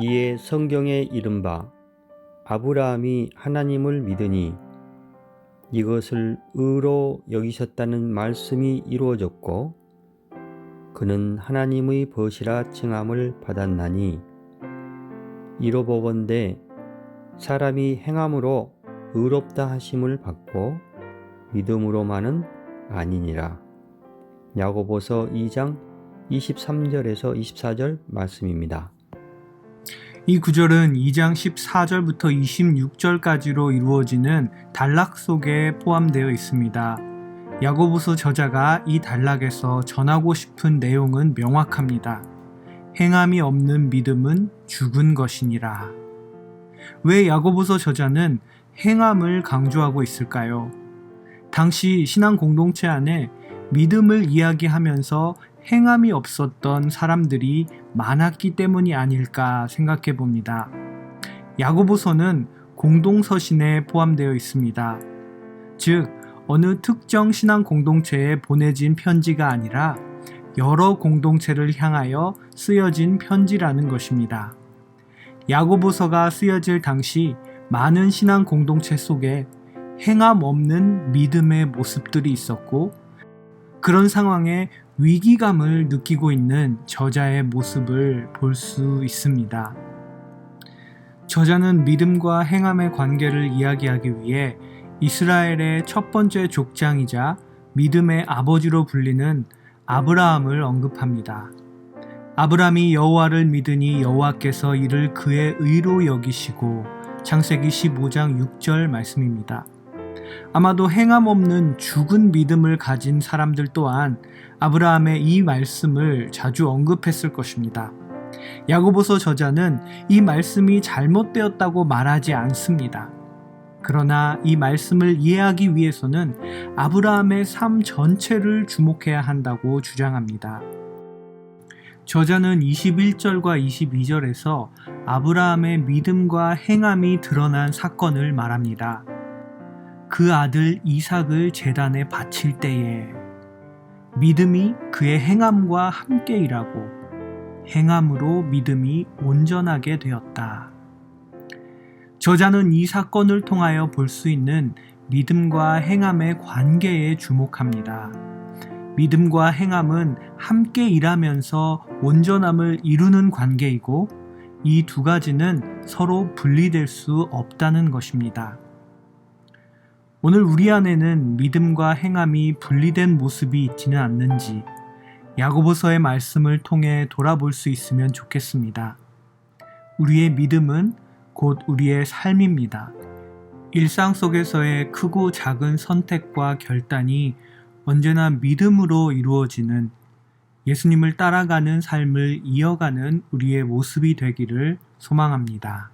이에 성경에 이른바 아브라함이 하나님을 믿으니 이것을 의로 여기셨다는 말씀이 이루어졌고 그는 하나님의 벗이라 칭함을 받았나니 이로 보건대 사람이 행함으로 의롭다 하심을 받고 믿음으로만은 아니니라. 야고보서 2장 23절에서 24절 말씀입니다. 이 구절은 2장 14절부터 26절까지로 이루어지는 단락 속에 포함되어 있습니다. 야고보서 저자가 이 단락에서 전하고 싶은 내용은 명확합니다. 행함이 없는 믿음은 죽은 것이니라. 왜 야고보서 저자는 행함을 강조하고 있을까요? 당시 신앙 공동체 안에 믿음을 이야기하면서 행함이 없었던 사람들이 많았기 때문이 아닐까 생각해 봅니다. 야고보서는 공동서신에 포함되어 있습니다. 즉, 어느 특정 신앙 공동체에 보내진 편지가 아니라 여러 공동체를 향하여 쓰여진 편지라는 것입니다. 야고보서가 쓰여질 당시 많은 신앙 공동체 속에 행함 없는 믿음의 모습들이 있었고 그런 상황에 위기감을 느끼고 있는 저자의 모습을 볼 수 있습니다. 저자는 믿음과 행함의 관계를 이야기하기 위해 이스라엘의 첫 번째 족장이자 믿음의 아버지로 불리는 아브라함을 언급합니다. 아브라함이 여호와를 믿으니 여호와께서 이를 그의 의로 여기시고 창세기 15장 6절 말씀입니다. 아마도 행함 없는 죽은 믿음을 가진 사람들 또한 아브라함의 이 말씀을 자주 언급했을 것입니다. 야고보서 저자는 이 말씀이 잘못되었다고 말하지 않습니다. 그러나 이 말씀을 이해하기 위해서는 아브라함의 삶 전체를 주목해야 한다고 주장합니다. 저자는 21절과 22절에서 아브라함의 믿음과 행함이 드러난 사건을 말합니다. 그 아들 이삭을 재단에 바칠 때에 믿음이 그의 행함과 함께 일하고 행함으로 믿음이 온전하게 되었다. 저자는 이 사건을 통하여 볼 수 있는 믿음과 행함의 관계에 주목합니다. 믿음과 행함은 함께 일하면서 온전함을 이루는 관계이고 이 두 가지는 서로 분리될 수 없다는 것입니다. 오늘 우리 안에는 믿음과 행함이 분리된 모습이 있지는 않는지 야고보서의 말씀을 통해 돌아볼 수 있으면 좋겠습니다. 우리의 믿음은 곧 우리의 삶입니다. 일상 속에서의 크고 작은 선택과 결단이 언제나 믿음으로 이루어지는 예수님을 따라가는 삶을 이어가는 우리의 모습이 되기를 소망합니다.